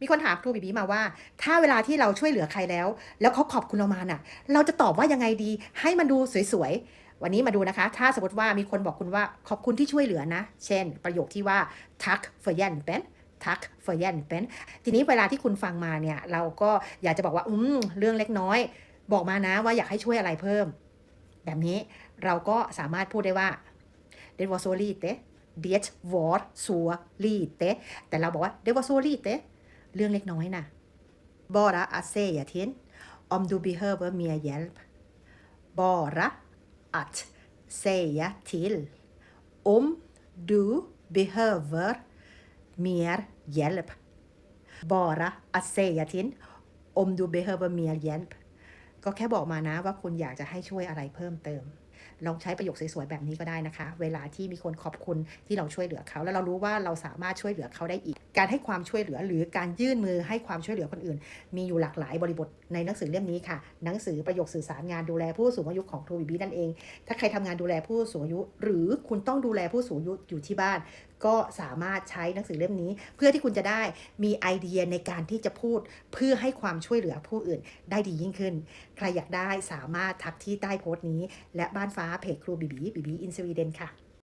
มีคนถามครูบีบีมาว่า ถ้าเวลาที่เราช่วยเหลือใครแล้ว แล้วเขาขอบคุณเรามาน่ะ เราจะตอบว่ายังไงดี ให้มันดูสวยๆ วันนี้มาดูนะคะ ถ้าสมมติว่ามีคนบอกคุณว่าขอบคุณที่ช่วยเหลือนะ เช่น ประโยคที่ว่า tack för hjälpen tack för hjälpen ทีนี้เวลาที่คุณฟังมาเนี่ย เราก็อยากจะบอกว่า อืม เรื่องเล็กน้อย บอกมานะว่าอยากให้ช่วยอะไรเพิ่ม แบบนี้เราก็สามารถพูดได้ว่า det var så lite det var så lite แต่เราบอกว่า det var så lite เรื่องเล็กน้อยนะ bara att säga till om du behöver mer hjälp bara att säga till om du behöver mer hjälp bara att säga till om du behöver mer hjälp ก็แค่บอกมานะว่าคุณอยากจะให้ช่วยอะไรเพิ่มเติม ลองใช้ประโยคสวยๆแบบนี้ก็ได้นะคะ เวลาที่มีคนขอบคุณที่เราช่วยเหลือเขา แล้วเรารู้ว่าเราสามารถช่วยเหลือเขาได้อีก การให้ความช่วยเหลือหรือการยื่นมือให้ความช่วยเหลือคนอื่น มีอยู่หลากหลายบริบทในหนังสือเล่มนี้ค่ะ หนังสือประโยคสื่อสารงานดูแลผู้สูงอายุของครูบิบีนั่นเอง ถ้าใครทำงานดูแลผู้สูงอายุ หรือคุณต้องดูแลผู้สูงอายุอยู่ที่บ้าน ก็สามารถใช้หนังสือเล่มนี้ เพื่อที่คุณจะได้มีไอเดียในการที่จะพูดเพื่อให้ความช่วยเหลือผู้อื่นได้ดียิ่งขึ้น ใครอยากได้สามารถทักที่ใต้โพสต์นี้ และบ้านฟ้าเพจครูบีบีบีบีอินสวีเดนค่ะ